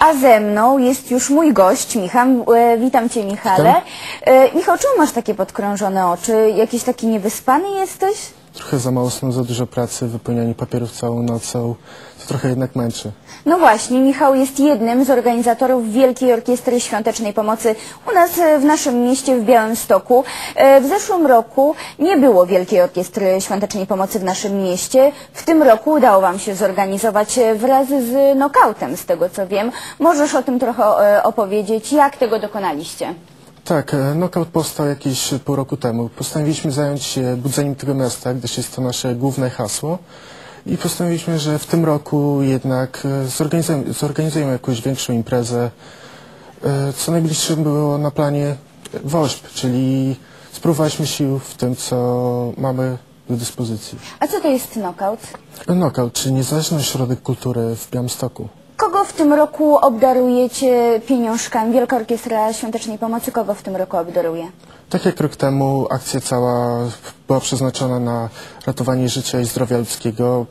A ze mną jest już mój gość, Michał. E, witam Cię, Michale. E, Michał, czemu masz takie podkrążone oczy? Jakiś taki niewyspany jesteś? Trochę za mało snu, za dużo pracy, wypełnianie papierów całą nocą. To trochę jednak męczy. No właśnie, Michał jest jednym z organizatorów Wielkiej Orkiestry Świątecznej Pomocy u nas e, w naszym mieście w Białymstoku. E, W zeszłym roku nie było Wielkiej Orkiestry Świątecznej Pomocy w naszym mieście. W tym roku udało Wam się zorganizować e, wraz z nokautem, z tego co wiem. Możesz o tym trochę opowiedzieć, jak tego dokonaliście? Tak, e, knockout powstał jakieś pół roku temu. Postanowiliśmy zająć się budzeniem tego miasta, gdyż jest to nasze główne hasło. I postanowiliśmy, że w tym roku jednak e, zorganizujemy, zorganizujemy jakąś większą imprezę. E, Co najbliższym było na planie WOŚP, czyli spróbowaliśmy sił w tym, co mamy do dyspozycji. A co to jest knockout? Knockout, czyli niezależny ośrodek kultury w Białymstoku. Tym roku obdarujecie pieniążkami? Wielka Orkiestra Świątecznej Pomocy kogo w tym roku obdaruje? Tak jak rok temu akcja cała była przeznaczona na ratowanie życia i zdrowia ludzkiego.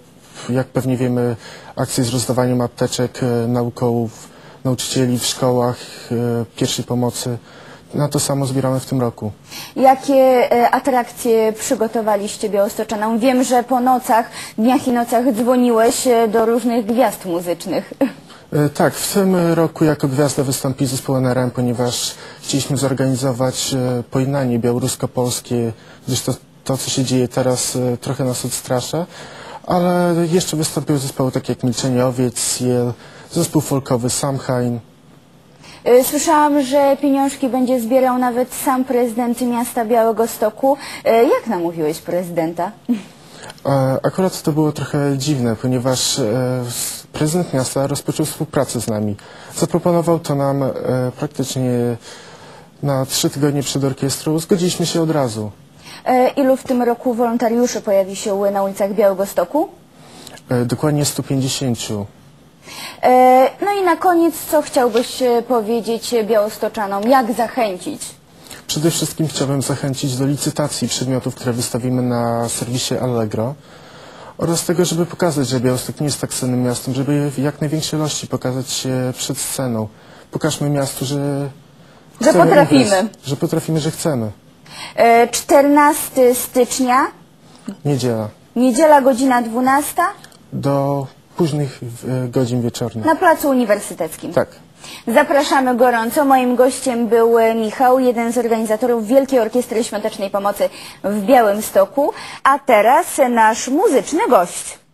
Jak pewnie wiemy, akcje z rozdawaniem apteczek, e, nauką nauczycieli w szkołach, e, pierwszej pomocy. Na to samo zbieramy w tym roku. Jakie e, atrakcje przygotowaliście Białostoczanom? Wiem, że po nocach, dniach i nocach dzwoniłeś e, do różnych gwiazd muzycznych. E, Tak, w tym roku jako gwiazda wystąpi zespół NRM, ponieważ chcieliśmy zorganizować e, pojednanie białorusko-polskie, gdyż to, to, co się dzieje teraz, e, trochę nas odstrasza. Ale jeszcze wystąpiły zespoły takie jak Milczeniowiec, Jel, zespół folkowy Samhain. Słyszałam, że pieniążki będzie zbierał nawet sam prezydent miasta Białego Stoku. Jak namówiłeś prezydenta? Akurat to było trochę dziwne, ponieważ e, prezydent miasta rozpoczął współpracę z nami. Zaproponował to nam e, praktycznie na trzy tygodnie przed orkiestrą. Zgodziliśmy się od razu. E, Ilu w tym roku wolontariuszy pojawi się na ulicach Białego Stoku? Dokładnie 150. E, No i na koniec, co chciałbyś powiedzieć białostoczanom? Jak zachęcić? Przede wszystkim chciałbym zachęcić do licytacji przedmiotów, które wystawimy na serwisie Allegro oraz tego, żeby pokazać, że Białystok nie jest tak cennym miastem, żeby w jak największej ilości pokazać się przed sceną. Pokażmy miastu, że Że chcemy potrafimy. imprez, że potrafimy, że chcemy. E, 14 stycznia, Niedziela. niedziela godzina 12 do późnych e, godzin wieczornych. na Placu Uniwersyteckim. Tak. Zapraszamy gorąco. Moim gościem był e, Michał, jeden z organizatorów Wielkiej Orkiestry Świątecznej Pomocy w Białymstoku. A teraz nasz muzyczny gość.